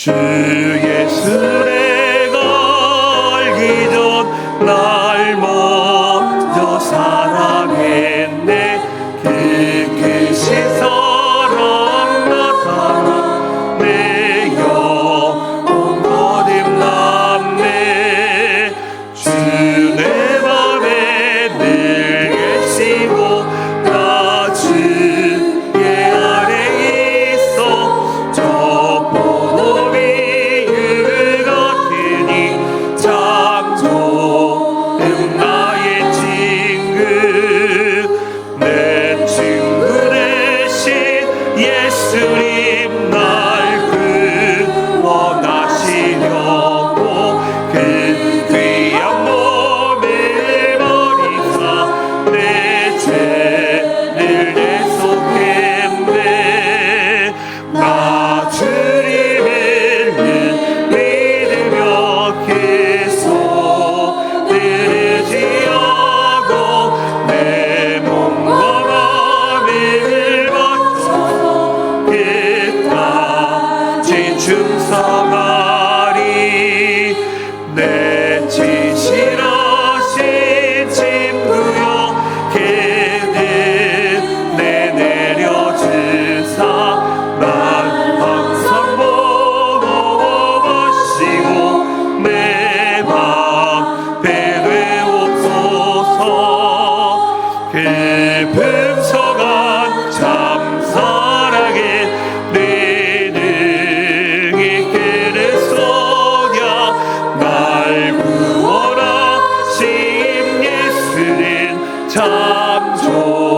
주 예수 내가 알기 전 나 조는 나의 친구. 내 친구 대신 예수님 나 성하리 내 진실하신 친구여 걔는 내 내려주사 난 항상 보호하시고 내 맘에 되옵소서. 참 좋.